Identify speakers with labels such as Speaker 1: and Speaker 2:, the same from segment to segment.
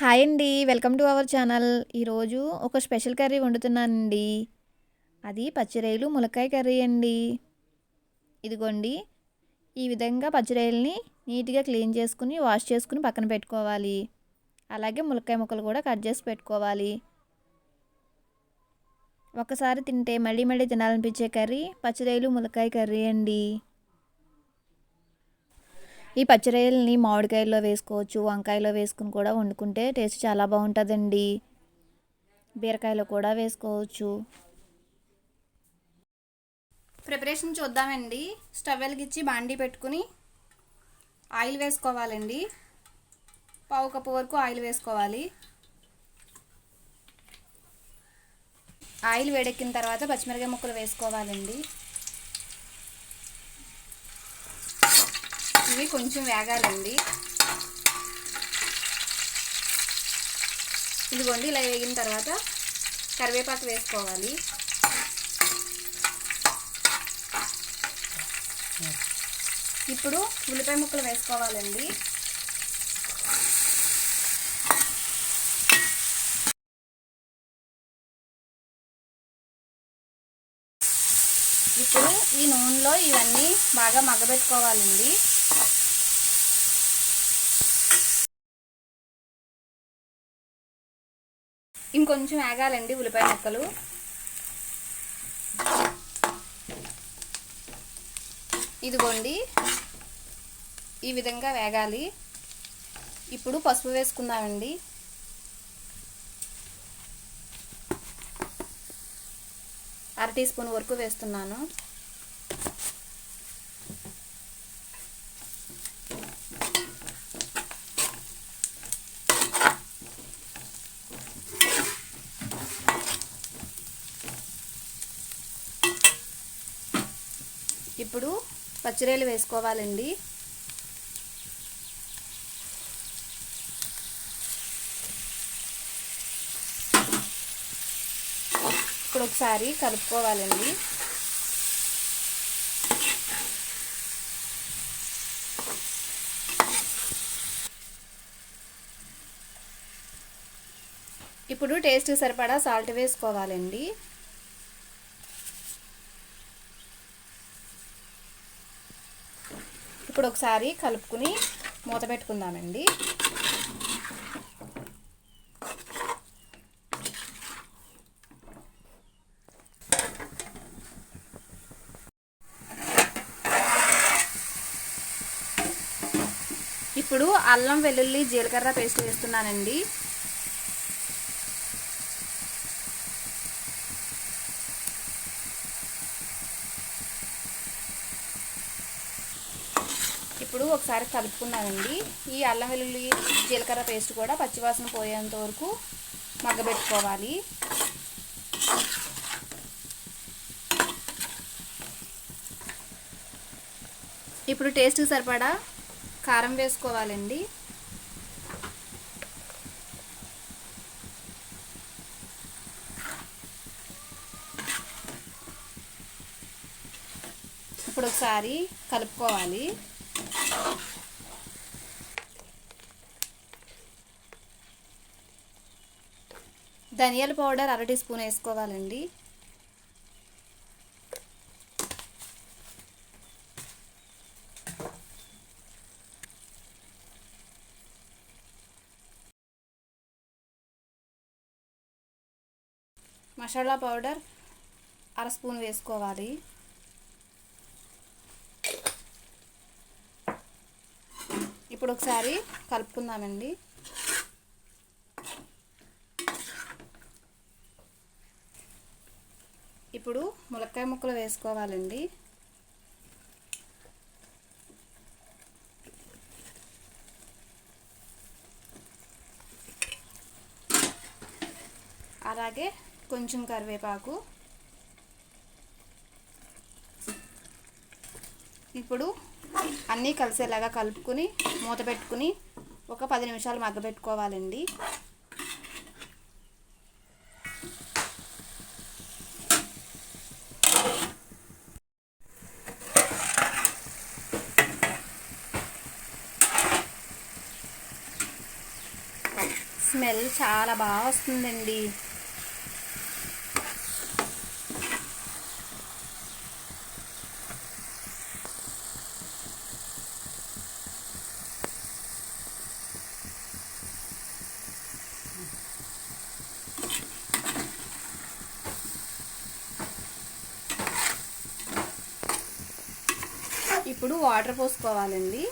Speaker 1: Hi అండి. Welcome to our channel. ఈరోజు ఒక స్పెషల్ కర్రీ వండుతున్నానండి. అది పచ్చిరాయలు ములక్కాయ కర్రీ అండి. ఇదిగోండి. ఈ విధంగా పచ్చిరాయల్ని నీట్గా క్లీన్ చేసుకుని వాష్ చేసుకుని పక్కన పెట్టుకోవాలి. అలాగే ములక్కాయ ముక్కలు కూడా కట్ చేసి పెట్టుకోవాలి. ఒకసారి తింటే మళ్ళీ మళ్ళీ తినాలనిపించే కర్రీ పచ్చిరాయలు ములక్కాయ కర్రీ అండి. ఈ పచ్చిరొయ్యల్ని మామిడికాయల్లో వేసుకోవచ్చు వంకాయలో వేసుకుని కూడా వండుకుంటే టేస్ట్ చాలా బాగుంటుందండి. బీరకాయలో కూడా వేసుకోవచ్చు.
Speaker 2: ప్రిపరేషన్ చూద్దామండి. స్టవ్ వెలిగించి బాండీ పెట్టుకుని ఆయిల్ వేసుకోవాలండి. పావు కప్పు వరకు ఆయిల్ వేసుకోవాలి. ఆయిల్ వేడెక్కిన తర్వాత పచ్చిమిరకాయ ముక్కలు వేసుకోవాలండి. ఇవి కొంచెం వేగాలండి. ఇదిగోండి ఇలా వేగిన తర్వాత కరివేపాకు వేసుకోవాలి. ఇప్పుడు ఉల్లిపాయ ముక్కలు వేసుకోవాలండి. ఇప్పుడు ఈ నూనెలో ఇవన్నీ బాగా మగ్గబెట్టుకోవాలండి. ఇంకొంచెం వేగాలండి ఉల్లిపాయ ముక్కలు. ఇదిగోండి. ఈ విధంగా వేగాలి. ఇప్పుడు పసుపు వేసుకుందామండి. అర టీ స్పూన్ వరకు వేస్తున్నాను. ఇప్పుడు పచ్చిరేలు వేసుకోవాలండి. ఇప్పుడు ఒకసారి కలుపుకోవాలండి. ఇప్పుడు టేస్ట్ సరిపడా సాల్ట్ వేసుకోవాలండి. ఇప్పుడు ఒకసారి కలుపుకుని మూత పెట్టుకుందామండి ఇప్పుడు అల్లం వెల్లుల్లి జీలకర్ర పేస్ట్ వేస్తున్నానండి. ఇప్పుడు ఒకసారి కలుపుకున్నానండి. ఈ అల్లం వెల్లుల్లి జీలకర్ర పేస్ట్ కూడా పచ్చివాసన పోయేంత వరకు మగ్గబెట్టుకోవాలి. ఇప్పుడు టేస్ట్ సరిపడా కారం వేసుకోవాలండి. ఇప్పుడు ఒకసారి కలుపుకోవాలి. ధనియాల పౌడర్ అర టీ స్పూన్ వేసుకోవాలండి. మసాలా పౌడర్ అర స్పూన్ వేసుకోవాలి. ఇప్పుడు ఒకసారి కలుపుకుందామండి. ఇప్పుడు ములక్కాయ ముక్కలు వేసుకోవాలండి. అలాగే కొంచెం కరివేపాకు. ఇప్పుడు అన్నీ కలిసేలాగా కలుపుకుని మూత పెట్టుకుని ఒక పది నిమిషాలు మగ్గబెట్టుకోవాలండి. స్మెల్ చాలా బాగా వస్తుందండి. ఇప్పుడు వాటర్ పోసుకోవాలండి.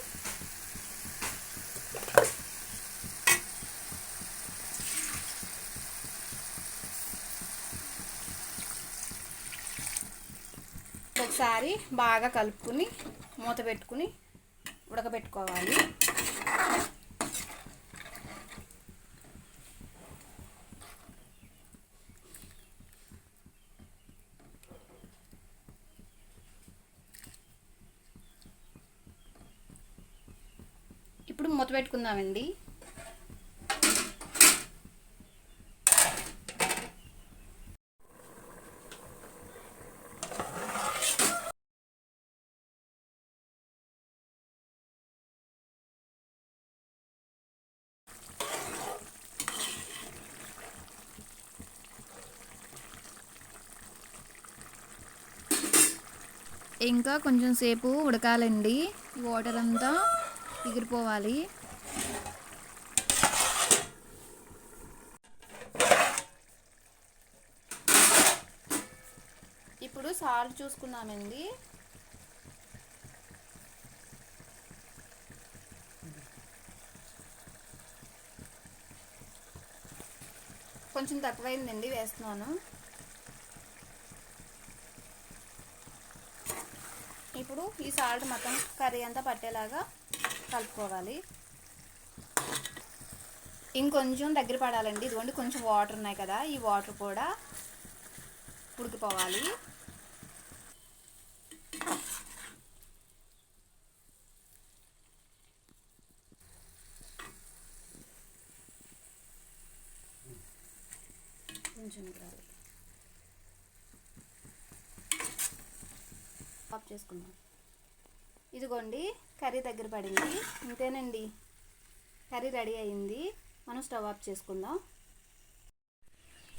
Speaker 2: ఒకసారి బాగా కలుపుకుని మూత పెట్టుకుని ఉడకబెట్టుకోవాలి ఇప్పుడు మూత పెట్టుకుందామండి.
Speaker 1: ఇంకా కొంచెం సేపు ఉడకాలండి. వాటర్ అంతా ఎగిరిపోవాలి.
Speaker 2: ఇప్పుడు సాల్ట్ చూసుకున్నామండి. కొంచెం తక్కువైందండి వేస్తున్నాను. ఇప్పుడు ఈ సాల్ట్ మొత్తం కర్రీ అంతా పట్టేలాగా కలుపుకోవాలి. ఇంకొంచెం దగ్గర పడాలండి ఇదిగోండి కొంచెం వాటర్ ఉన్నాయి కదా ఈ వాటర్ కూడా ఉడికిపోవాలి. కొంచెం రావాలి. ఆఫ్ చేసుకుందాం. ఇదిగోండి కర్రీ దగ్గర పడింది. ఇంతేనండి. కర్రీ రెడీ అయింది. మనం స్టవ్ ఆఫ్ చేసుకుందాం.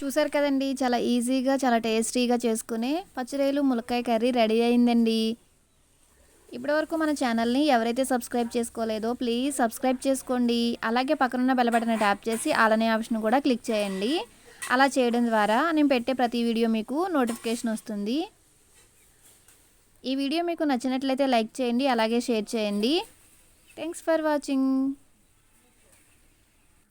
Speaker 1: చూసారు కదండి చాలా ఈజీగా చాలా టేస్టీగా చేసుకునే పచ్చిరేలు ములక్కాయ కర్రీ రెడీ అయిందండి. ఇప్పటివరకు మన ఛానల్ని ఎవరైతే సబ్స్క్రైబ్ చేసుకోలేదో ప్లీజ్ సబ్స్క్రైబ్ చేసుకోండి. అలాగే పక్కనున్న బెల్ బటన్ ట్యాప్ చేసి అలానే ఆప్షన్ కూడా క్లిక్ చేయండి. అలా చేయడం ద్వారా నేను పెట్టే ప్రతి వీడియో మీకు నోటిఫికేషన్ వస్తుంది. ఈ వీడియో మీకు నచ్చినట్లయితే లైక్ చేయండి అలాగే షేర్ చేయండి. Thanks for watching